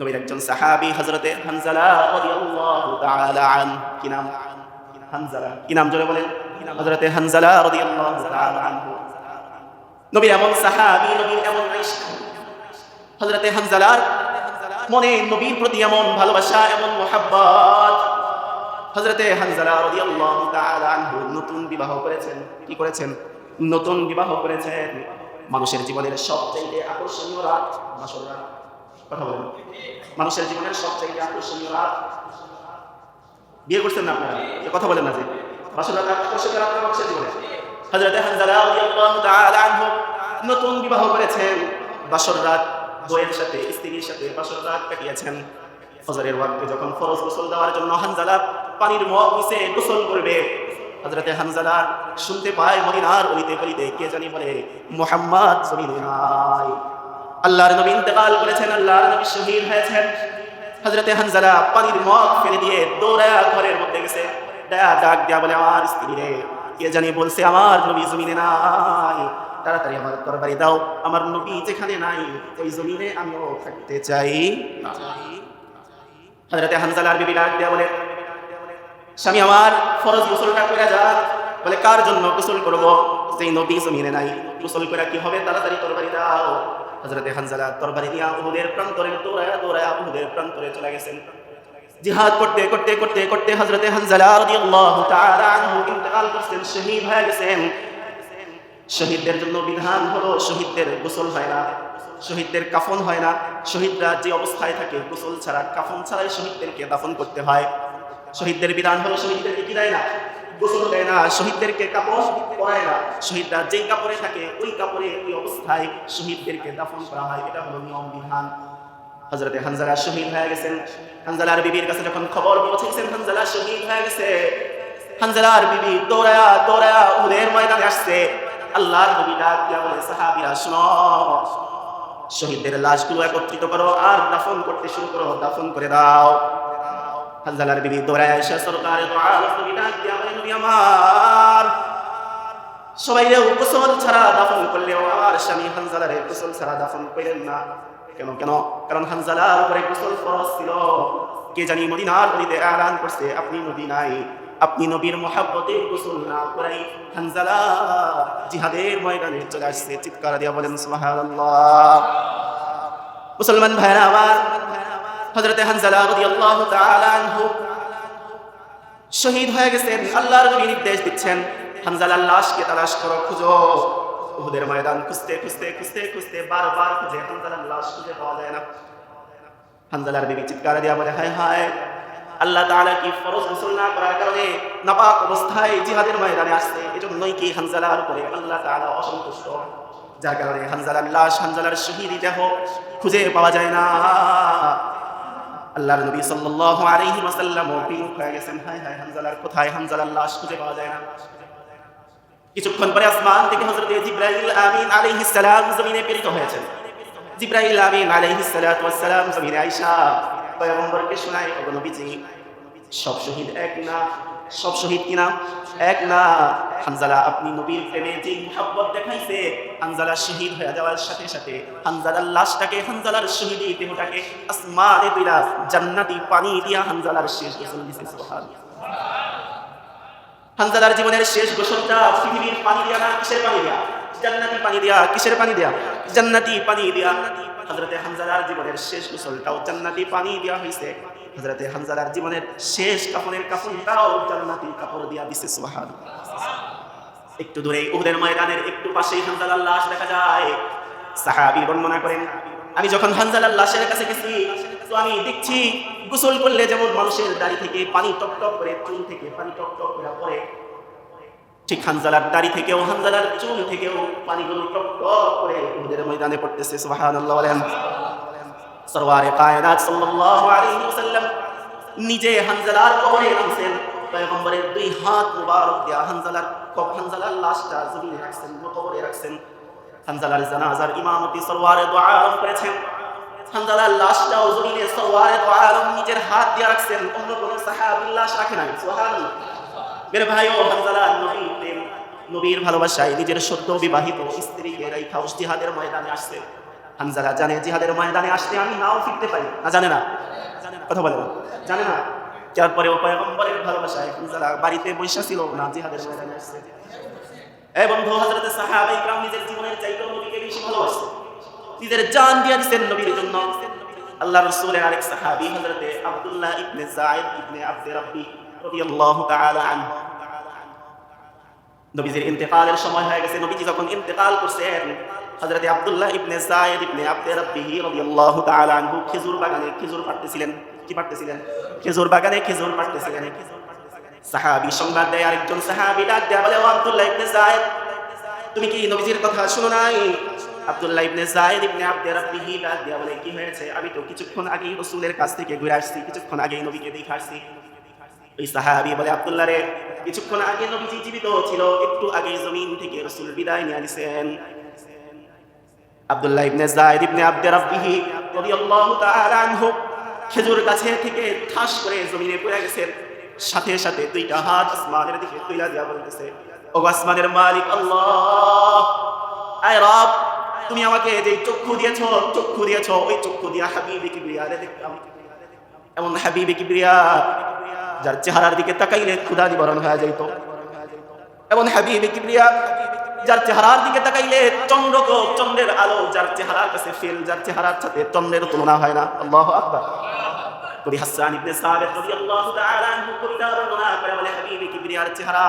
নবীর একজন সাহাবী হযরতে হানজালা আন, কি নাম? হানজালা। কি নাম জোরে বলেন? হযরতে হানজালা নবীর এমন সাহাবী, নবীর এমন হযরতে হানজালার মনে নবীর প্রতি এমন ভালোবাসা, এমন মোহাব্বত। হযরতে হানজালা রাদিয়াল্লাহু তাআলা আনহু নতুন বিবাহ করেছেন। কি করেছেন? নতুন বিবাহ করেছেন। মানুষের জীবনের সবচেয়ে আকর্ষণীয় রাত বাসর রাত। কথা বলেন। মানুষের জীবনের সবচেয়ে আকর্ষণীয় রাত? বিয়ে করছেন না আপনারা? কথা বলেন না যে। আকর্ষণীয় রাত মানুষের জীবনে? তাআলা আনহু নতুন বিবাহ করেছেন। বাসর রাত সাথে, স্ত্রীর সাথে বাসর রাত কাটিয়েছেন। ফজরের ওয়াক্তে যখন ফরজ গোসল দেওয়ার জন্য হানজালা পানির মগ নিচে গোসল করবে হানজালা শুনতে পায় মদিনার অলিতে গলিতে কে জানি বলে, মুহাম্মদ আল্লাহর নবী ইন্তেকাল করেছেন, আল্লাহর নবী শহীদ হয়েছেন। হযরতে হানজালা পানির মগ ফেলে দিয়ে দৌড়ায়া ঘরের মধ্যে গেছে। ডাক দিয়া বলে, আমার স্ত্রী রে, কে জানি বলছে, আমার নবী জমিনে নাই। তাড়াতাড়ি আমার তরবারি দাও। আমার নবী যেখানে নাই, ওই জমিনে আমিও থাকতে চাই। হযরতে হানজালার বিবি ডাক দিয়া বলে, স্বামী, আমার ফরজ গোসলটা করে যা বলে, কার জন্য গোসল করব? সেই নবী জমিনে নাই। গোসল করে কি হবে? তাড়াতাড়ি তরবারি দাও। হযরতে হানজালা তরবারি দিয়া উহুদের প্রান্তরে দৌড়ায়া দৌড়ায়া উহুদের প্রান্তরে চলে গেছেন। জিহাদ করতে করতে করতে করতে হযরতে হানজালা রাদিয়াল্লাহু তাআলা আনহু ইন্তেকাল করছেন, শহীদ হয়ে গেছেন। শহীদদের জন্য বিধান হলো, শহীদদের গোসল হয় না, শহীদদের কাফন হয় না। শহীদরা যে অবস্থায় থাকে, গোসল ছাড়া, কাফন ছাড়াই শহীদদেরকে দাফন করতে হয়। শহীদদের বিধান হলো, শহীদদেরকে কি দেয় না? গোসল দেয় না, শহীদদেরকে কাপড় পরায় না। শহীদরা যেই কাপড়ে থাকে, ওই কাপড়ে ওই অবস্থায় শহীদদেরকে দাফন করা হয়। এটা হলো নিয়ম, বিধান। হজরতে হানজালা শহীদ হয়ে গেছেন। হানজালার বিবির কাছে যখন খবর পৌঁছেছেন, হানজালা শহীদ হয়ে গেছে। হানজালার বিবি দৌড়ায়া দৌড়ায়া উহুদের ময়দানে আসছে। আল্লাহর নবী ডাক দিয়া বলে, সাহাবীরা, শুনো। শহীদদের লাশগুলো একত্রিত করো আর দাফন করতে শুরু করো। দাফন করে দাও। হানজালার বিবি দৌড়ায় এসে সরকারে আমার সবাই গোসল ছাড়া দাফন আমার স্বামী গোসল ছাড়া দাফন করলেন না। কেন কেন? কারণ হানজালার উপরে গোসল ফরজ ছিল। কে জানি মদিনার নদীতে আলান করছে, আপনি নদী নাই আপনি নবীর মহাব্বতে গোসল না করাই হানজালা জিহাদের ময়দানে চলে আসছে। চিৎকার দিয়া বলেন, সুবহানাল্লাহ। মুসলমান ভাইরা আমার হযরতে হানজালা রাদিয়াল্লাহু তাআলা আনহু শহীদ হয়ে গেছেন, আল্লাহর নবী নির্দেশ দিচ্ছেন, হানজালার লাশকে তালাশ করো, খুঁজো। উহুদের ময়দান খুঁজতে খুঁজতে খুঁজতে খুঁজতে বারবার খুঁজে হানজালার লাশ খুঁজে পাওয়া যায় না। হানজালার বিবি চিৎকার দিয়া বলে, হায় হায়, আল্লাহ তাআলা কি ফরজ গোসল না করার কারণে নাপাক অবস্থায় জিহাদের ময়দানে আসছে? এজন্যই কি হানজালার উপরে আল্লাহ তাআলা অসন্তুষ্ট? যার কারণে হানজালার লাশ, হানজালার শহীদি দেহ খুঁজে পাওয়া যায় না। আল্লাহর নবী সাল্লাল্লাহু আলাইহি ওয়াসাল্লাম বিমুখ হয়ে গেছেন। হায় হায় হানজালার কোথায়? হানজালার লাশ খুঁজে পাওয়া যায় না। কিছুক্ষণ পরে আসমান থেকে হযরত জিবরাইল আমিন আলাইহিস সালাম জমিনে প্রেরিত হয়েছেন। জিবরাইল আমিন আলাইহিস সালাতু ওয়াস সালাম জমিনে আয়েশা, পয়গম্বরকে শোনায়, ও নবীজি, সব শহীদ এক না? সব শহীদ কি না এক না, হানজালা, আপনি নবীর প্রেমে যে মুহাব্বত দেখাইছে, হানজালা শহীদ হয়ে যাওয়ার সাথে সাথে হানজালার লাশটাকে, হানজালার শহীদি দেহটাকে আসমানে দিলা জান্নাতি পানি দিয়া হানজালার শেষ গোসল দিছে, সুবহানাল্লাহ। হানজালার জীবনের শেষ গোসলটা পৃথিবীর পানি দিয়া না কিসের পানি দিয়া? জান্নাতি পানি দিয়া, কিসের পানি দিয়া? জান্নাতি পানি দিয়া। হযরতে হানজালার জীবনের শেষ গোসলটাও জান্নাতি পানি দিয়া হইছে। হযরতে হানজালার জীবনের শেষ কাফনের কাফনটাও জান্নাতি কাপড় দিয়া দিছে সুবহানাল্লাহ একটু দূরে উহুদের ময়দানের একটু পাশেই হানজালার লাশ দেখা যায়। সাহাবী বর্ণনা করেন, আমি যখন হানজালার লাশের কাছে গেছি, তো আমি দেখছি গোসল করলে যেমন মানুষের দাড়ি থেকে পানি টপ টপ করে, চুল থেকে পানি টপ টপ করে পড়ে। ঠিক হানজালার দাড়ি থেকেও হানজালার চুল থেকেও পানিগুলো টপ টপ করে উহুদের ময়দানে পড়তেছে, সুবহানাল্লাহ সরওয়ারে কায়নাত সাল্লাল্লাহু আলাইহি ওয়াসাল্লাম নিজে হানজালার কবরে পয়গম্বরের দুই হাত মুবারক দিয়া হানজালার হানজালার লাশটা জমিনে রাখছেন কবরে রাখছেন। হানজালার জানাজার ইমামতি সরওয়ারে দোয়া আরম্ভ করেছেন। হানজালার লাশটাও জমিনে সরওয়ারে দোয়া আরম্ভ নিজের হাত দিয়া রাখছেন। অন্য কোন সাহাবীর লাশ রাখে নাই, সুবহানাল্লাহ। মেরে ভাই ও হানজালা নবী প্রেম, নবীর ভালোবাসায় নিজের সদ্য বিবাহিত স্ত্রীকে রাইখা জিহাদের ময়দানে আসছে। হানজালা জানে, জিহাদের ময়দানে আসলে আমি নাও ফিরতে পারি। না, জানে না? কথা বলে না। জানে না? তারপরে ও পয়গম্বরের ভালোবাসায় হানজালা বাড়িতে বৈশা ছিল না, জিহাদের ময়দানে আসছে এই বন্ধু ইকরাম নিজের জীবনের নবীকে বেশি ভালোবাসতেন নিজের জান দিয়ে দিতেন নবীর জন্য। আল্লাহ রাসূলের আরেক সাহাবী, হযরতে আব্দুল্লাহ ইবনে যায়েদ ইবনে আব্দে রাব্বি রাদিয়াল্লাহু তাআলা আনহু। নবীজির ইন্তেকালের সময় হয়ে গেছে। নবীজি যখন ইন্তেকাল করছেন হযরতে আব্দুল্লাহ ইবনে যায়েদ ইবনে আব্দে রাব্বিহি রাদিয়াল্লাহু তাআলা আনহু খেজুর বাগানে খেজুর পাড়তেছিলেন। কি পাড়তেছিলেন? খেজুর বাগানে খেজুর পাড়তেছিলেন। সাহাবী সংবাদ দেয়, আরেকজন সাহাবী ডাক দেয়া, বলে, ও আব্দুল্লাহ ইবনে যায়েদ, তুমি কি নবীজির কথা শুনো নাই? আব্দুল্লাহ ইবনে যায়েদ ইবনে আব্দে রাব্বিহি ডাক দেয়া, বলে, কি হয়েছে? আমি তো কিছুক্ষণ আগেই রাসূলের কাছ থেকে ঘুরে আসছি, কিছুক্ষণ আগেই নবীকে দেখে আসছি। ওই সাহাবী বলে, আব্দুল্লাহ রে, কিছুক্ষণ আগে নবীজি জীবিত ছিল, একটু আগে জমিন থেকে রাসূল বিদায় নিয়ে নিছেন আব্দুল্লাহ ইবনে যায়েদ ইবনে আব্দে রাব্বিহি রাদিয়াল্লাহু তাআলা আনহু খেজুর গাছে থেকে ঠাস করে জমিনে পড়ে গেছেন সাথে সাথে দুইটা হাত আসমানের দিকে তুইলা দিয়া বলতেছে, ও আসমানের মালিক আল্লাহ, আয় রব, তুমি আমাকে যে চক্ষু দিয়েছ চক্ষু দিয়েছ, ওই চক্ষু দিয়া হাবিবে কিবরিয়ারে দেখতাম। এমন হাবিবে কিবরিয়া, যার চেহারার দিকে তাকাইলে ক্ষুধা নিবারণ হয়ে যাইত। এমন হাবিবে কিবরিয়া যার চেহারার দিকে তাকাইলে চন্দ্রক চন্দ্রের আলো, যার চেহারার কাছে ফেল, যার চেহারার সাথে চন্দ্রের তুলনা হয় না। আল্লাহ আকবার। কবি হাসান ইবনে সাবিত রাদিয়াল্লাহু তাআলা আনহু কবিতা বর্ণনা করে বলে, হাবিবে কিবরিয়ার চেহারা।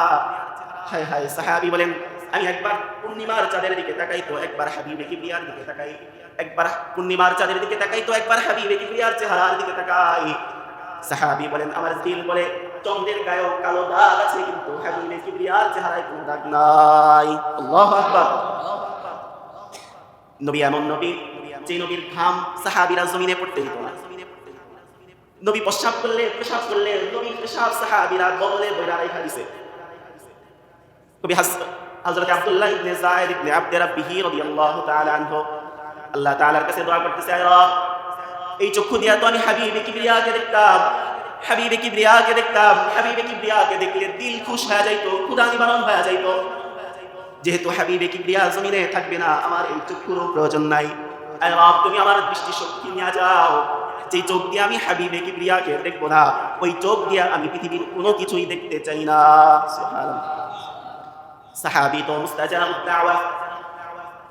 হায় হায়, সাহাবী বলেন, আমি একবার পূর্ণিমার চাঁদের দিকে তাকাই তো একবার হাবিবে কিবরিয়ার দিকে তাকাই। একবার পূর্ণিমার চাঁদের দিকে তাকাই তো একবার হাবিবে কিবরিয়ার চেহারার দিকে তাকাই। সাহাবী বলেন, আমার দিল বলে চন্দ্রের গায়েও কালো দাগ আছে কিন্তু হাবিবে কিবরিয়ার চেহারায় কোনো দাগ নাই। আল্লাহু আকবার। নবী এমন নবী যে নবীর ঘাম সাহাবীরা জমিনে পড়তে দিত না। নবী প্রস্রাব করলে পেশাব করলে নবীর পেশাব সাহাবীরা বগলে বইরা রেখা দিছে কবি হযরত আব্দুল্লাহ ইবনে যায়েদ ইবনে আব্দে রাব্বিহি রাদিয়াল্লাহু তাআলা আনহু আল্লাহ তাআলার কাছে দোয়া করতেছে আয় রব এই চক্ষু দিয়া তো আমি হাবিবে কিবরিয়াকে দেখতাম। হাবিবে কিবরিয়াকে দেখতাম, হাবিবে কিবরিয়াকে দেখলে দিল খুশ হয়ে যাইতো, ক্ষুধা নিবারণ হয়ে যাইতো। যেহেতু হাবিবে কিবরিয়া জমিনে থাকবে না, আমার এই চক্ষুরও প্রয়োজন নাই। রব তুমি আমার দৃষ্টি শক্তি নিয়ে যাও। যে চোখ দিয়ে আমি হাবিবে কিবরিয়াকে দেখব না, ওই চোখ দিয়ে আমি পৃথিবীর কোনো কিছুই দেখতে চাই না। সাহাবি তো মুস্তাজাব দাওয়া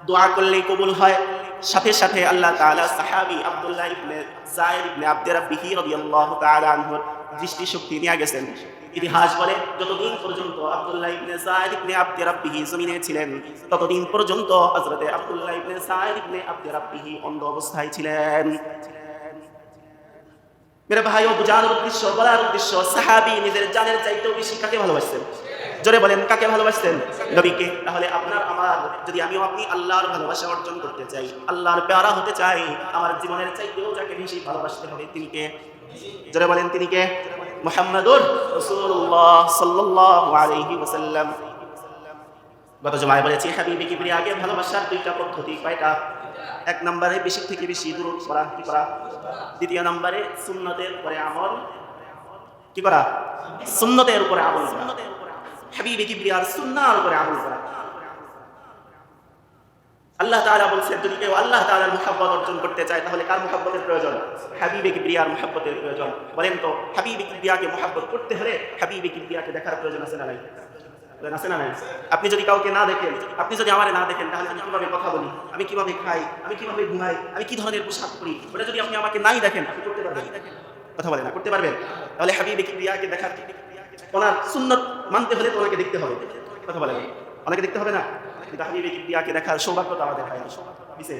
দোয়া করলেই কবুল হয়। সাথে সাথে আল্লাহ তাআলা সাহাবী আব্দুল্লাহ ইবনে যায়েদ ইবনে আব্দে রাব্বিহি রাদিয়াল্লাহু তাআলা আনহুর দৃষ্টি শক্তি নিয়ে গেছেন। ইতিহাস বলে, যতদিন পর্যন্ত আব্দুল্লাহ ইবনে যায়েদ ইবনে আব্দে রাব্বিহি জমিনে ছিলেন, ততদিন পর্যন্ত হযরতে আব্দুল্লাহ ইবনে যায়েদ ইবনে আব্দে রাব্বিহি অন্ধ অবস্থায় ছিলেন। মেরে ভাই, ও বোঝানোর উদ্দেশ্য, বলার উদ্দেশ্য, সাহাবি নিজের জানের চাইতেও বেশি কাকে ভালোবাসতেন? জোরে বলেন, কাকে ভালোবাসতেন? নবীকে। তাহলে আপনার আমার, যদি আমিও আপনি আল্লাহর ভালোবাসা অর্জন করতে চাই, আল্লাহর প্যারা হতে চাই, আমার জীবনের চাইতেও যাকে বেশি ভালোবাসতে হবে তিনি কে? জোরে বলেন, তিনি কে? মুহাম্মাদুর রাসূলুল্লাহ সাল্লাল্লাহু আলাইহি ওয়াসাল্লাম। গত জমায় বলেছি, হাবিবি কিবরিয়াকে ভালোবাসার দুইটা পদ্ধতি কয়টা? এক নম্বরে বেশি থেকে বেশি দূর করা, কি করা? দ্বিতীয় নম্বরে সুন্নতের উপরে আমল, কি করা? সুন্নতের উপরে আমল করা। হাবিবে কিবরিয়ার আমল করা আল্লাহ যদি কেউ আল্লাহ মুহাব্বত অর্জন করতে চায়, তাহলে কার মুহাব্বতের প্রয়োজন? হাবিবে কিবরিয়ার মুহাব্বতের প্রয়োজন। বলেন তো হাবিবে কিবরিয়াকে মুহাব্বত করতে হলে হাবিবে কিবরিয়াকে দেখার প্রয়োজন আছে না নাই? আছে না আপনি যদি কাউকে না দেখেন, আপনি যদি আমারে না দেখেন, তাহলে আমি কীভাবে কথা বলি? আমি কীভাবে খাই? আমি কীভাবে ঘুমাই? আমি কি ধরনের পোশাক করি ওটা যদি আপনি আমাকে নাই দেখেন, আপনি করতে পারবেন? কথা বলেন না, করতে পারবেন? তাহলে হাবিবে কিবরিয়াকে দেখার ওনার সুন্নত মানতে হলে তো ওনাকে দেখতে হবে। কথা বলেন। ওনাকে দেখতে হবে না? কিন্তু হাবিবে কিবরিয়াকে দেখার সৌভাগ্য তো আমাদের হয় না দিছে।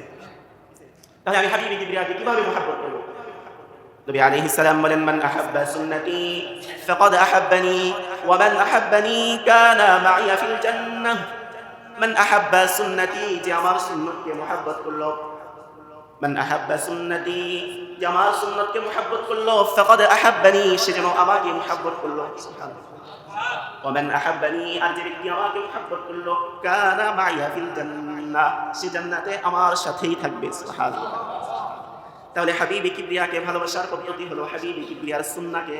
তাহলে আমি হাবিবে কিবরিয়াকে কীভাবে মহাব্বত করব? নবী আলাইহিস সালাম বলেন, মান আহাব্বা সুন্নতি ফাকাদ আহাব্বানি, ওয়া মান আহাব্বানি কানা মাইয়া ফিল জান্নাহ। মান আহাব্বা সুন্নতি যে আমার সুন্নতকে মহব্বত করল মান আহাব্বা সুন্নতি যে আমার সুন্নতকে মহব্বত করলো ফাকাদ আহাব্বানি সে যেন আমাকে মহব্বত করলো সুবহানাল্লাহ ومن أحبني আর যে ব্যক্তি আমাকে মহব্বত করলো কানা মাইয়া ফিল জান্নাহ সে জান্নাতে আমার সাথেই থাকবে সুবহানাল্লাহ তাহলে হাবিবি কিবরিয়াকে ভালোবাসার পদ্ধতি হলো হাবিবি কিবরিয়ার সুন্নাকে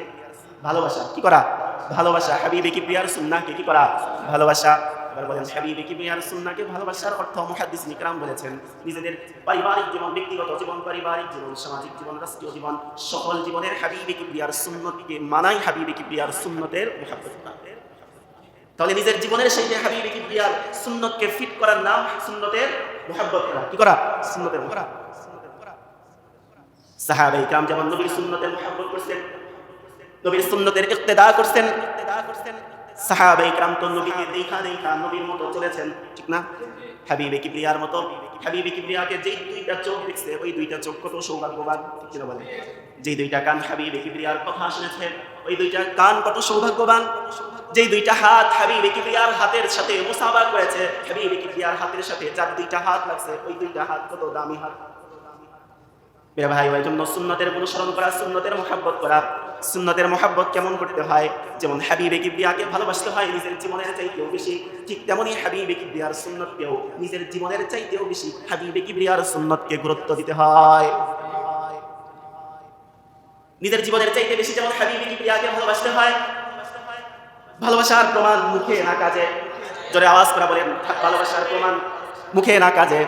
ভালোবাসা কি করা ভালোবাসা হাবিবি কিবরিয়ার সুন্নাকে কি করা ভালোবাসা বলেন, হাবিবে কিবরিয়ার সুন্নাহকে ভালোবাসার অর্থ বলেছেন। নিজেদের পারিবারিক জীবন, ব্যক্তিগত জীবন, পারিবারিক জীবন, সামাজিক জীবন, রাষ্ট্রীয় জীবন, সকল জীবনের হাবিবে কিবরিয়ার সুন্নতকে মানাই হাবিবে কিবরিয়ার সুন্নতের মুহাব্বত তাহলে নিজের জীবনের সেই হাবিবে কিবরিয়ার সুন্নতকে ফিট করার নাম সুন্নতের মুহাব্বত করা। কি করা? সুন্নতের করা। সাহাবাই যেমন নবীর সুন্নতের মুহাব্বত করছেন, নবীর সুন্নতের ইক্তেদা করছেন সাহাবাই কাম তো নবীকে দেখা দেখা নবীর মতো চলেছেন, ঠিক না? হাবিবে কিবরিয়ার মতো, হাবিবে কিবরিয়াকে যেই দুইটা চোখ দেখছে, ওই দুইটা চোখ কত সৌভাগ্যবান, ঠিক কিনা বলেন? যেই দুইটা কান হাবিবে কিবরিয়ার কথা শুনেছে, ওই দুইটা কান কত সৌভাগ্যবান, যেই দুইটা হাত হাবিবে কিবরিয়ার হাতের সাথে মুসাফা করেছে, হাবিবে কিবরিয়ার হাতের সাথে যার দুইটা হাত লাগছে, ওই দুইটা হাত কত দামি হাত? মেরে ভাই, ওই জন্য সুন্নতের অনুসরণ করা, সুন্নতের মোহাব্বত করা সুন্নতের মোহাব্বত কেমন করতে হয়? যেমন হাবিবে কিবরিয়াকে ভালোবাসতে হয় নিজের জীবনের চাইতেও বেশি, ঠিক তেমনই হাবিবে কিবরিয়ার সুন্নতকেও নিজের জীবনের চাইতেও বেশি হাবিবে কিবরিয়ার সুন্নতকে গুরুত্ব দিতে হয়। নিজের জীবনের চাইতে বেশি যেমন হাবিবে কিবরিয়াকে ভালোবাসতে হয়, ভালোবাসার প্রমাণ মুখে না কাজে। জোরে আওয়াজ করা বলেন, ভালোবাসার প্রমাণ মুখে না কাজে।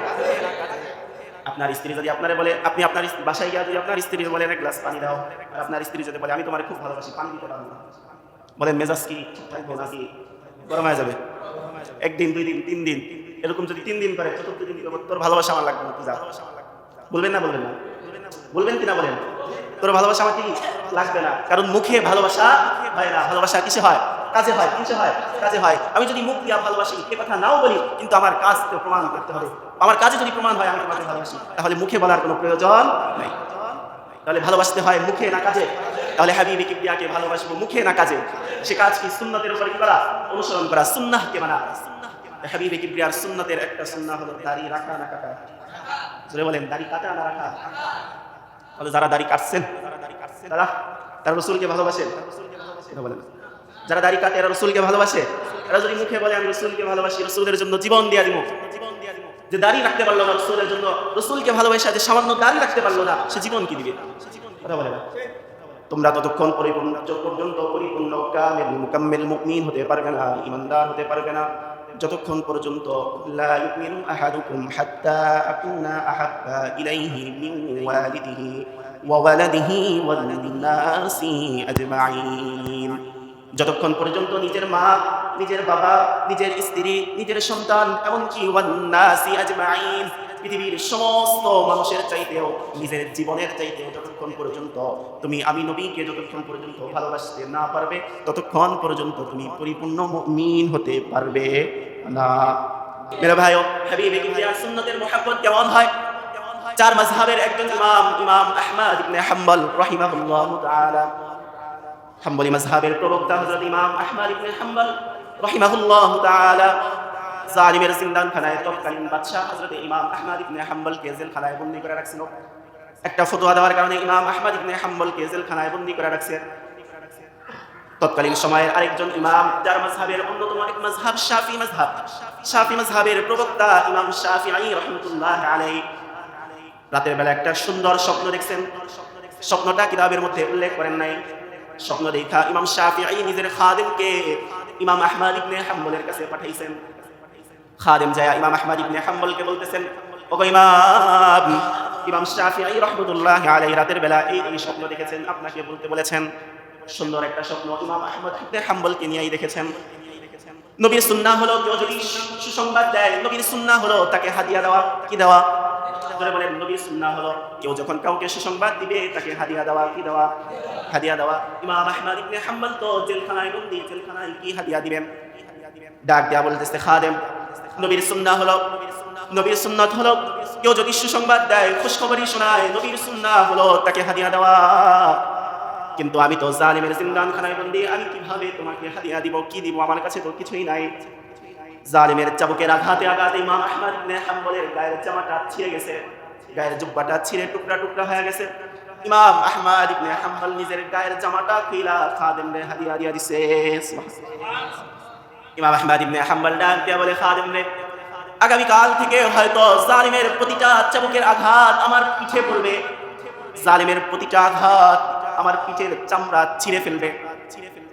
আপনার স্ত্রী যদি আপনারে বলে, আপনি আপনার বাসায় গিয়ে যদি আপনার স্ত্রী বলে, এক গ্লাস পানি দাও, আর আপনার স্ত্রী যদি বলে, আমি তোমার খুব ভালোবাসি, পানি দিতে পারব না। বলেন, মেজাজ কি? গরম হয়ে যাবে। একদিন, দুই দিন, তিন দিন, এরকম যদি তিন দিন করে, চতুর্থ দিন তোর ভালোবাসা আমার লাগবে না বলবেন না বলবেন না। বলবেন কিনা বলেন? তোর ভালোবাসা আমার কি লাগবে না, কারণ মুখে ভালোবাসা হয় না। ভালোবাসা কিসে হয়? কাজে হয়, কিসে হয়? কাজে হয়। আমি যদি মুখ দিয়া ভালোবাসি, এ কথা নাও বলি, কিন্তু আমার কাজ প্রমাণ করতে হবে। আমার কাজে যদি প্রমাণ হয় আমি তোমাকে ভালোবাসি। তাহলে মুখে বলার কোনো প্রয়োজন নাই। তাহলে ভালোবাসতে হয় মুখে না কাজে? তাহলে হাবিবি কিবরিয়াকে ভালোবাসবো মুখে না কাজে? সে কাজ কি সুন্নতের উপর কি করা? অনুসরণ করা। সুন্নাহকে মানা। হাবিবি কিবরিয়ার সুন্নতের একটা সুন্নাহ হলো দাড়ি রাখা না কাটা। জোরে বলেন, দাড়ি কাটা না রাখা? তাহলে যারা দাড়ি কাটছেন, তারা তারা রসুলকে ভালোবাসেন। বলেন। যারা দাড়ি কাটে, এরা রসুলকে ভালোবাসে? এরা যদি মুখে বলে, আমি রসুলকে ভালোবাসি, রসুলের জন্য জীবন দিয়া দিব যে দাড়ি রাখতে পারল না, রসুলের জন্য, রসুলকে ভালোবাসা, যে সামান্য দাড়ি রাখতে পারল না, সে জীবন কি দিবে? বলে না? তোমরা ততক্ষণ পরিপূর্ণ পর্যন্ত পরিপূর্ণ কামেল, মুকাম্মেল মুমিন হতে পারবে না ইমানদার হতে পারবে না, যতক্ষণ পর্যন্ত আহাদুকুম হাত্তা আকুনা আহাব্বা ইলাইহি মিন ওয়ালিদিহি ওয়া ওয়ালাদিহি আজমাইন। যতক্ষণ পর্যন্ত নিজের মা, নিজের বাবা, নিজের স্ত্রী, নিজের সন্তান, এমনকি পৃথিবীর সমস্ত মানুষের চাইতেও, নিজের জীবনের চাইতেও যতক্ষণ পর্যন্ত তুমি আমি নবীকে যতক্ষণ পর্যন্ত ভালোবাসতে না পারবে, ততক্ষণ পর্যন্ত তুমি পরিপূর্ণ মুমিন হতে পারবে। না। মেরা ভাইও, হাবিবে সুন্নতের মোহাব্বত কেমন হয়? চার মাযহাবের একজন ইমাম ইমাম আহমদ ইবনে হাম্বল রাহিমাহুল্লাহ তাআলা। হাম্বলি মাযহাবের প্রবক্তা হযরত ইমাম আহমদ ইবনে হাম্বল রাহিমাহুল্লাহ তাআলা, জালিমের জিন্দানখানায় তৎকালীন বাদশাহ হযরত ইমাম আহমদ ইবনে হাম্বলকে জেলখানায় বন্দী করে রাখছিল। একটা ফতোয়া দেওয়ার কারণে ইমাম আহমদ ইবনে হাম্বলকে জেলখানায় বন্দী করে রাখছে। তৎকালীন সময়ের আরেকজন ইমাম, যার মাযহাবের অন্যতম এক মাযহাব শাফি মাযহাব। শাফি মাযহাবের প্রবক্তা ইমাম শাফিঈ রাহমাতুল্লাহ আলাইহি। রাতের বেলা একটা সুন্দর স্বপ্ন দেখছেন। স্বপ্নটা কিতাবের মধ্যে উল্লেখ করেন নাই। স্বপ্ন দেখা ইমাম শাফিঈ নিজের খাদেমকে ইমাম আহমদ ইবনে হাম্বলের কাছে পাঠাইছেন। খাদেম যায় ইমাম আহমদ ইবনে হাম্বলকে বলতেছেন, ওগো ইমাম ইমাম শাফিঈ রাহমাতুল্লাহ আলাইহি রাতের বেলা এই এই স্বপ্ন দেখেছেন, আপনাকে বলতে বলেছেন। সুন্দর একটা স্বপ্ন ইমাম আহমদ ইবনে হাম্বলকে নিয়েই দেখেছেন। নবীর সুন্নাহ হলো কেউ যদি সুসংবাদ দেয়, নবীর সুন্নাহ হলো তাকে হাদিয়া দেওয়া, কি দেওয়া? ধরে বলেন নবীর সুন্নাহ হলো, কেউ যখন কাউকে সুসংবাদ দিবে, তাকে হাদিয়া দেওয়া, কি দেওয়া? হাদিয়া দেওয়া। ইমাম আহমদ ইবনে হাম্বল তো জেলখানায় বন্দি, জেলখানায় কি হাদিয়া দিবেন? ডাক দেয়া বলতেছে, খাদেম, নবীর সুন্নাহ হলো, নবীর সুন্নাত হলো, কেউ যদি সুসংবাদ দেয় খুশখবরি শোনায়, নবীর সুন্নাহ হলো, তাকে হাদিয়া দেওয়া। কিন্তু আমি তো জালিমের জিন্দানখানায় বন্দি, আমি কীভাবে তোমাকে হাদিয়া দিব, কি দিব? আমার কাছে তো কিছুই নাই। জালিমের চাবুকের আঘাতে আঘাতে ইমাম আহমদ ইবনে হাম্বলের গায়ের জামাটা ছিঁড়ে গেছে। গায়ের জুব্বাটা ছিঁড়ে টুকরা টুকরা হয়ে গেছে। ইমাম আহমদ ইবনে হাম্বল নিজের গায়ের জামাটা খুইলা খাদেমরে হাদিয়া দিয়া দিছে। ইমাম আহমদ ইবনে হাম্বল ডাক দিয়া বলে, খাদেম রে আগামী কাল থেকে হয়তো জালিমের প্রতিটা চাবুকের আঘাত আমার পিঠে পড়বে। জালিমের প্রতিটা আঘাত আমার পিঠের চামড়া ছিঁড়ে ফেলবে।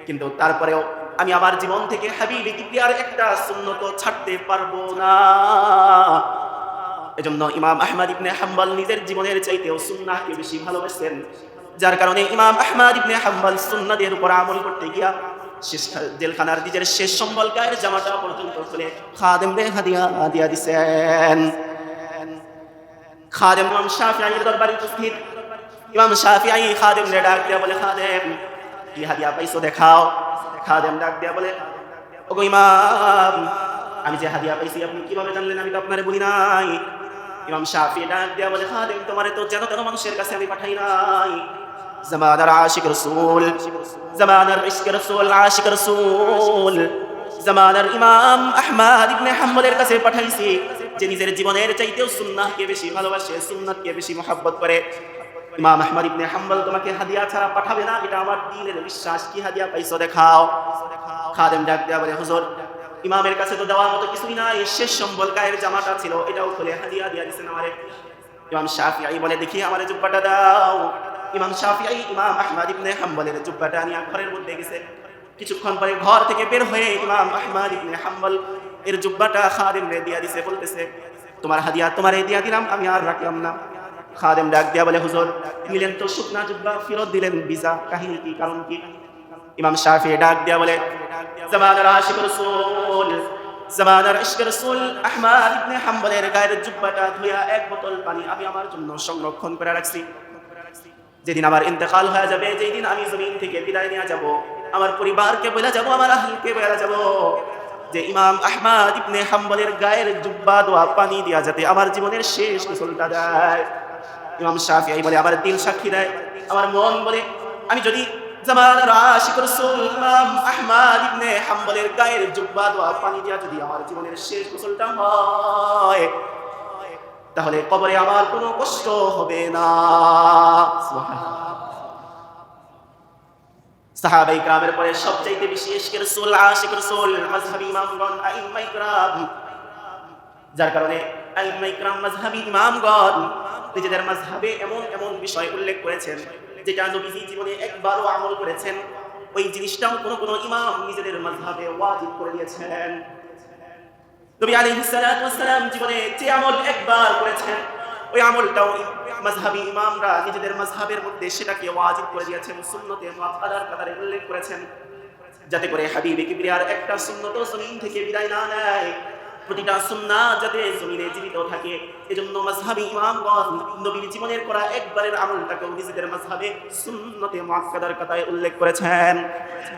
কিন্তু তারপরেও আমি আমার জীবন থেকে হাবিবি কিবরিয়ার একটা সুন্নত ছাড়তে পারব না। এজন্য ইমাম আহমদ ইবনে হাম্বল নিজের জীবনের চাইতেও সুন্নাহকে বেশি ভালোবাসেন যার কারণে ইমাম আহমদ ইবনে হাম্বল সুন্নাদের উপর আমল করতে গিয়া শেষ জেলখানার নিজের শেষ সম্বল গায়ের জামাটা পর্যন্ত খুলে খাদেম রে হাদিয়া দিয়া দিছেন। খাদেম ইমাম শাফিঈর দরবারে উপস্থিত। ইমাম শাফিঈ খাদেম রে ডাক দিয়া বলে, খাদেম, কি হাদিয়া পাইছো দেখাও। খাদেম ডাক দিয়া বলে, ওগো ইমাম, আমি যে হাদিয়া পাইছি, আপনি কীভাবে জানলেন আমি তো আপনারে বলি নাই? ইমাম শাফি ডাক দিয়া বলে, খাদেম, তোমারে তো যেন তেন মানুষের কাছে আমি পাঠাই নাই। জামানার আশিক রসুল, জামানার ইশক রসুল, আশিক রসুল, জামানার ইমাম আহমদ ইবনে হাম্বলের কাছে পাঠাইছি, যে নিজের জীবনের চাইতেও সুন্নাহকে বেশি ভালোবাসে, সুন্নাতকে বেশি মহাব্বত করে। ইমাম আহমদ ইবনে হাম্বল তোমাকে হাদিয়া ছাড়া পাঠাবে না, এটা আমার দিনের বিশ্বাস। কি হাদিয়া পাইছো দেখাও। খাদেম ডাক দেয়া বলে, হুজুর, ইমামের কাছে তো দেওয়ার মতো কিছুই নাই, শেষ সম্বল গায়ের জামাটা ছিল, এটাও খুলে হাদিয়া দিয়া দিছেন আমারে। ইমাম শাফিঈ বলে, দেখি আমার জুব্বাটা দাও। ইমাম শাফিঈ, ইমাম আহমদ ইবনে হাম্বলের জুব্বাটা নিয়ে ঘরের মধ্যে গেছে। কিছুক্ষণ পরে ঘর থেকে বের হয়ে ইমাম আহমদ ইবনে হাম্বল এর জুব্বাটা খাদেম রে দিয়া দিছে, বলতেছে, তোমার হাদিয়া তোমারে দিয়া দিলাম, আমি আর রাখলাম না। খাদেম ডাক দিয়া বলে, হুজুর নিলেন তো শুকনা জুব্বা, ফেরত দিলেন বিজা কাহিনী কি, কারণ কি? ইমাম শাফি ডাক দিয়া বলে, জামানার আশিক রসুল, জামানার ইশক রসুল আহমদ ইবনে হাম্বলের গায়ের জুব্বাটা ধুইয়া এক বোতল পানি আমি আমার জন্য সংরক্ষণ করে রাখছি। যেদিন আমার ইন্তেকাল হয়ে যাবে যেই দিন আমি জমিন থেকে বিদায় নিয়ে যাব, আমার পরিবারকে বলে যাব, আমার আহলকে বলে যাব যে ইমাম আহমদ ইবনে হাম্বলের গায়ের জুব্বা, দোয়া, পানি দিয়া যাতে আমার জীবনের শেষ গোসলটা দেয়। ইমাম শাফিঈ বলে, আমার দিল সাক্ষী দেয়। আমার মন বলে, আমি যদি জামানার আশিক রাসূল ইমাম আহমদ ইবনে হাম্বলের গায়ের জুব্বা, দোয়া, পানি দিয়া যদি আমার জীবনের শেষ গোসলটা হয়, তাহলে কবরে আমার কোনো কষ্ট হবে না। সাহাবাই গ্রামের পরে সবচাইতে বেশি ইশকের রাসূল, আশিক রাসূল, মাযহাবী ইমামগণ, আইম্মা ইকরাম। যার কারণে আইম্মা ইকরাম, মাযহাবী ইমামগণ নিজেদের মাযহাবে এমন এমন বিষয় উল্লেখ করেছেন, যেটা নবীজি জীবনে একবারও আমল করেছেন। ওই জিনিসটাও কোনো কোনো ইমাম নিজেদের মাযহাবে ওয়াজিব করে দিয়েছেন। নবী আলাইহিস সালাম জীবনে যে আমল একবার করেছেন, ওই আমলটাও মাযহাবী ইমামরা নিজেদের মাযহাবের মধ্যে সেটাকে ওয়াজিব করে দিয়েছেন সুন্নতে মুআক্কাদার কাতারে উল্লেখ করেছেন। যাতে করে হাবিবে কিবরিয়ার একটা সুন্নত জমিন থেকে বিদায় না নেয়। প্রতিটা সুন্নাহ যাতে জমিনে জীবিত থাকে। এজন্য মাযহাবী ইমামগণ নবীর জীবনের করা একবারের আমলটাকে নিজেদের মাযহাবে সুন্নতে মুআক্কাদার কাতায় উল্লেখ করেছেন।